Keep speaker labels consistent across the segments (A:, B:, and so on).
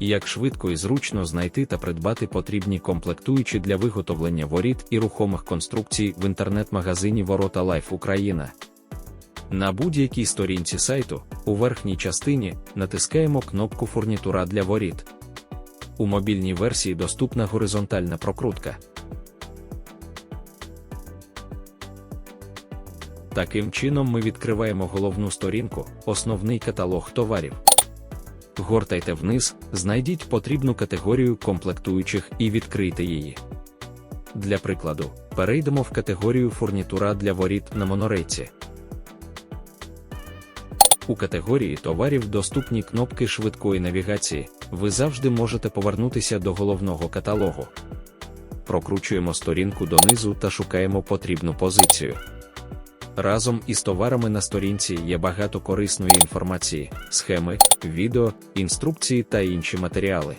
A: Як швидко і зручно знайти та придбати потрібні комплектуючі для виготовлення воріт і рухомих конструкцій в інтернет-магазині Ворота Лайф Україна. На будь-якій сторінці сайту у верхній частині натискаємо кнопку Фурнітура для воріт. У мобільній версії доступна горизонтальна прокрутка. Таким чином ми відкриваємо головну сторінку, основний каталог товарів. Гортайте вниз, знайдіть потрібну категорію комплектуючих і відкрийте її. Для прикладу, перейдемо в категорію фурнітура для воріт на монорейці. У категорії товарів доступні кнопки швидкої навігації. Ви завжди можете повернутися до головного каталогу. Прокручуємо сторінку донизу та шукаємо потрібну позицію. Разом із товарами на сторінці є багато корисної інформації, схеми, відео, інструкції та інші матеріали.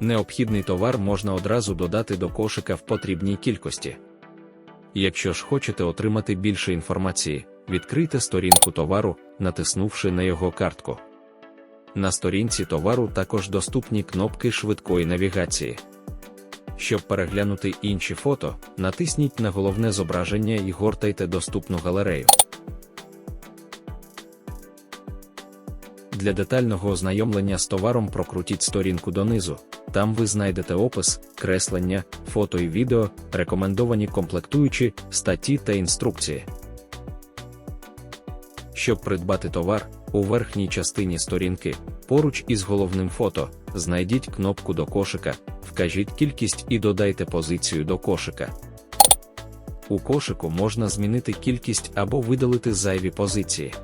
A: Необхідний товар можна одразу додати до кошика в потрібній кількості. Якщо ж хочете отримати більше інформації, відкрийте сторінку товару, натиснувши на його картку. На сторінці товару також доступні кнопки швидкої навігації. Щоб переглянути інші фото, натисніть на головне зображення і гортайте доступну галерею. Для детального ознайомлення з товаром прокрутіть сторінку донизу. Там ви знайдете опис, креслення, фото і відео, рекомендовані комплектуючі, статті та інструкції. Щоб придбати товар, у верхній частині сторінки, поруч із головним фото, знайдіть кнопку до кошика, вкажіть кількість і додайте позицію до кошика. У кошику можна змінити кількість або видалити зайві позиції.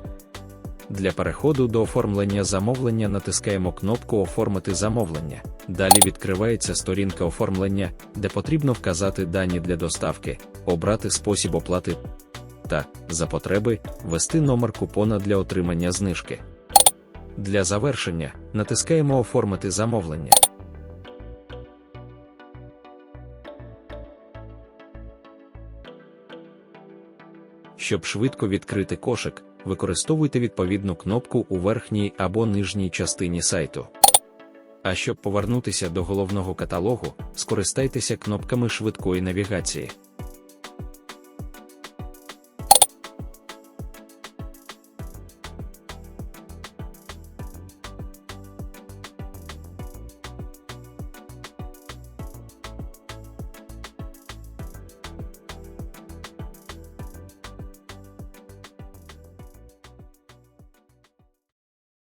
A: Для переходу до оформлення замовлення натискаємо кнопку Оформити замовлення. Далі відкривається сторінка оформлення, де потрібно вказати дані для доставки, обрати спосіб оплати та, за потреби, ввести номер купона для отримання знижки. Для завершення натискаємо Оформити замовлення. Щоб швидко відкрити кошик, використовуйте відповідну кнопку у верхній або нижній частині сайту. А щоб повернутися до головного каталогу, скористайтеся кнопками швидкої навігації.